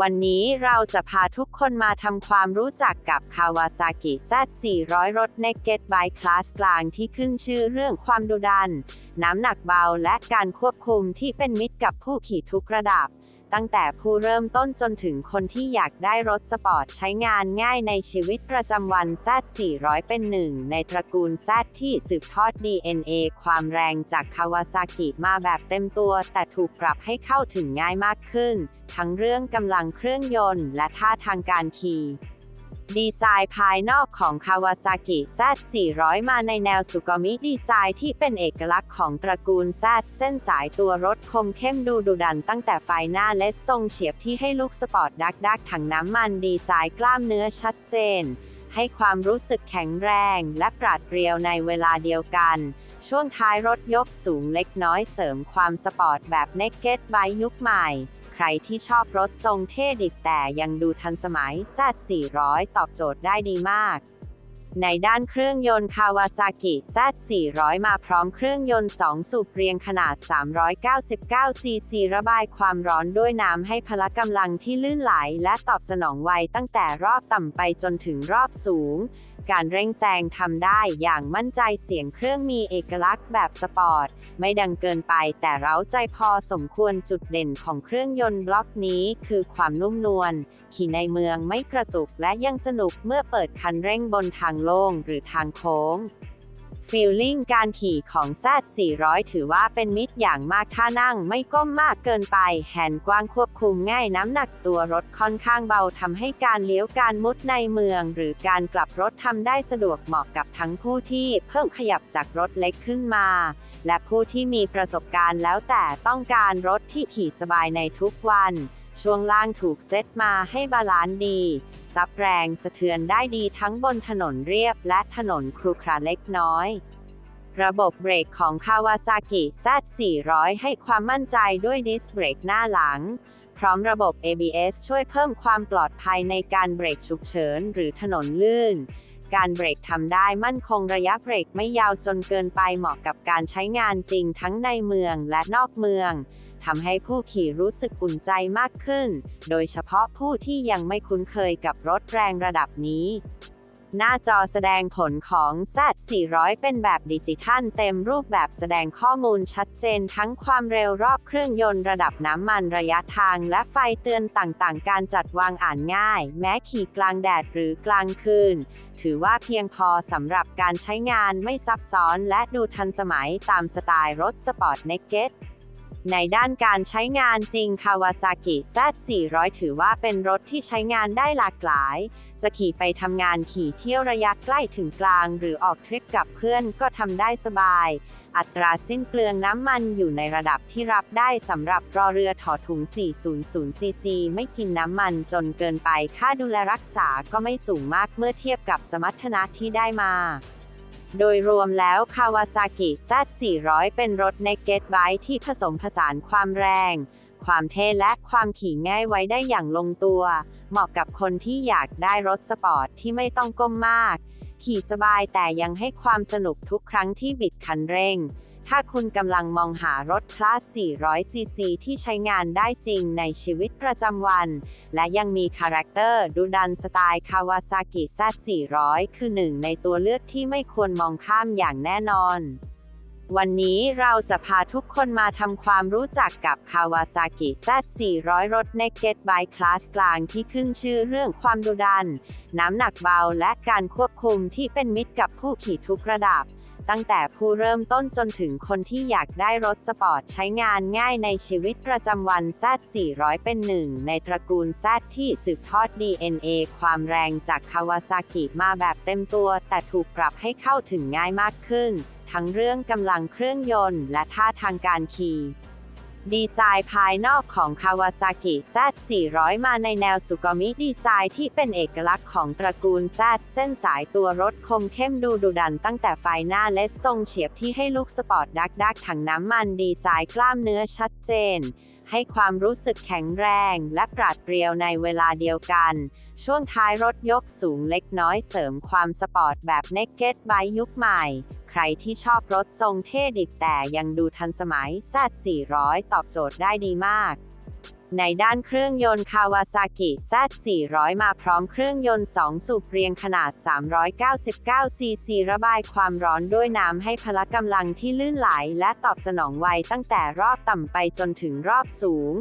วันนี้เราจะพาทุกคนมาทำความรู้จักกับ Kawasaki Z400 รถ Naked Bike คลาสกลางที่ขึ้นชื่อเรื่องความดุดัน น้ำหนักเบาและการควบคุมที่เป็นมิตรกับผู้ขี่ทุกระดับ ตั้งแต่ผู้เริ่มต้นจนถึงคนที่อยากได้รถสปอร์ตใช้งานง่ายในชีวิตประจำวัน Z400 เป็นหนึ่งในตระกูล Z ที่สืบทอด DNA ความแรงจากคาวาซากิมาแบบเต็มตัว แต่ถูกปรับให้เข้าถึงง่ายมากขึ้น ทั้งเรื่องกำลังเครื่องยนต์และท่าทางการขี่ ดีไซน์ภายนอกของ Kawasaki Z400 มาในแนวสุกมิดีไซน์ที่เป็นเอกลักษณ์ของตระกูล Z เส้นสายตัวรถคมเข้มดูดุดันตั้งแต่ไฟหน้าเล็ดทรงเฉียบที่ให้ลูกสปอร์ตดักดักถังน้ำมันดีไซน์กล้ามเนื้อชัดเจน ให้ความรู้สึกแข็งแรงและปราดเปรียวในเวลาเดียวกัน ช่วงท้ายรถยกสูงเล็กน้อยเสริมความสปอร์ตแบบ Naked Bike ยุคใหม่ รที่ชอบรถทรงเท่ดิบแต่ยังดูทันสมัย Z400 ตอบโจทย์ได้ดีมาก ในด้านเครื่องยนต์ Kawasaki Z400 มาพร้อมเครื่องยนต์ 2 สูบเรียงขนาด 399 ซีซีระบายความร้อนด้วยน้ำให้พละกำลังที่ลื่นไหล และตอบสนองไวตั้งแต่รอบต่ำไปจนถึงรอบสูง การเร่งแซงทำได้อย่างมั่นใจเสียงเครื่องมีเอกลักษณ์แบบสปอร์ต ไม่ดังเกินไปแต่เร้าใจพอสมควรจุดเด่นของเครื่องยนต์บล็อกนี้คือความนุ่มนวลขี่ในเมืองไม่กระตุกและยังสนุกเมื่อเปิดคันเร่งบนทางโล่งหรือทางโค้งฟีลลิ่งการขี่ของ Z400 ถือว่าเป็นมิตรอย่างมากท่านั่งไม่ก้มมากเกินไป แฮนด์กว้างควบคุมง่ายน้ำหนักตัวรถค่อนข้างเบาทำให้การเลี้ยวการมุดในเมือง หรือการกลับรถทำได้สะดวกเหมาะกับทั้งผู้ที่เพิ่งขยับจากรถเล็กขึ้นมา และผู้ที่มีประสบการณ์แล้วแต่ต้องการรถที่ขี่สบายในทุกวัน ช่วงล่างถูกเซตมาให้บาลานซ์ดี ซับแรงสะเทือนได้ดีทั้งบนถนนเรียบและถนนครุขระเล็กน้อย ระบบเบรกของ Kawasaki Z400 ให้ความมั่นใจด้วยดิสเบรกหน้าหลัง พร้อมระบบ ABS ช่วยเพิ่มความปลอดภัยในการเบรกฉุกเฉินหรือถนนลื่น การเบรกทำได้มั่นคงระยะเบรกไม่ยาวจนเกินไปเหมาะกับการใช้งานจริงทั้งในเมืองและนอกเมือง ทำให้ผู้ขี่รู้สึกอุ่นใจมากขึ้น โดยเฉพาะผู้ที่ยังไม่คุ้นเคยกับรถแรงระดับนี้ หน้าจอแสดงผลของ Z400 เป็นแบบดิจิทัลเต็มรูปแบบแสดงข้อมูลชัดเจนทั้งความเร็วรอบเครื่องยนต์ระดับน้ำมันระยะทางและไฟเตือนต่างๆ การจัดวางอ่านง่าย แม้ขี่กลางแดดหรือกลางคืนถือว่าเพียงพอสำหรับการใช้งานไม่ซับซ้อนและดูทันสมัยตามสไตล์รถสปอร์ตเนกเก็ต ในด้านการใช้งานจริง Kawasaki Z400 ถือว่าเป็นรถที่ใช้งานได้หลากหลาย จะขี่ไปทำงานขี่เที่ยวระยะใกล้ถึงกลาง หรือออกทริปกับเพื่อนก็ทำได้สบาย อัตราสิ้นเปลืองน้ำมันอยู่ในระดับที่รับได้สำหรับรอเรือถอถุง 400ซีซีไม่กินน้ำมันจนเกินไป ค่าดูแลรักษาก็ไม่สูงมากเมื่อเทียบกับสมรรถนะที่ได้มา โดยรวมแล้ว Kawasaki Z400 เป็นรถ Naked Bike ที่ผสมผสานความแรง ความเท่และความขี่ง่ายไว้ได้อย่างลงตัว เหมาะกับคนที่อยากได้รถสปอร์ตที่ไม่ต้องก้มมาก ขี่สบายแต่ยังให้ความสนุกทุกครั้งที่บิดคันเร่ง ถ้าคุณกำลังมองหารถคลาส 400 ซีซีที่ใช้งานได้จริงในชีวิตประจำวัน และยังมีคาแรคเตอร์ดูดันสไตล์ Kawasaki Z400 คือหนึ่งในตัวเลือกที่ไม่ควรมองข้ามอย่างแน่นอน วันนี้เราจะพาทุกคนมาทำความรู้จักกับ Kawasaki Z400 รถ Naked Bike คลาสกลางที่ขึ้นชื่อเรื่องความดุดัน น้ำหนักเบาและการควบคุมที่เป็นมิตรกับผู้ขี่ทุกระดับ ตั้งแต่ผู้เริ่มต้นจนถึงคนที่อยากได้รถสปอร์ตใช้งานง่ายในชีวิตประจำวัน Z400 เป็นหนึ่งในตระกูล Z ที่สืบทอด DNA ความแรงจาก Kawasaki มาแบบเต็มตัว แต่ถูกปรับให้เข้าถึงง่ายมากขึ้น ทั้งเรื่องกำลังเครื่องยนต์และท่าทางการขี่ ดีไซน์ภายนอกของ Kawasaki Z400 มาในแนวสุกมิดีไซน์ที่เป็นเอกลักษณ์ของตระกูล Z เส้นสายตัวรถคมเข้มดูดุดันตั้งแต่ไฟหน้าเล็ดทรงเฉียบที่ให้ลูกสปอร์ตดักดักถังน้ำมันดีไซน์กล้ามเนื้อชัดเจนให้ความรู้สึกแข็งแรงและปราดเปรียวในเวลาเดียวกัน ช่วงท้ายรถยกสูงเล็กน้อยเสริมความสปอร์ตแบบ Naked Bike ยุคใหม่ ใครที่ชอบรถทรงเท่ดิบแต่ยังดูทันสมัย Z400 ตอบโจทย์ได้ดีมาก ในด้านเครื่องยนต์คาวาซากิ Z400 มาพร้อมเครื่องยนต์ 2 สูบเรียงขนาด 399 ซีซีระบายความร้อนด้วยน้ำให้พละกำลังที่ลื่นไหล และตอบสนองไวตั้งแต่รอบต่ำไปจนถึงรอบสูง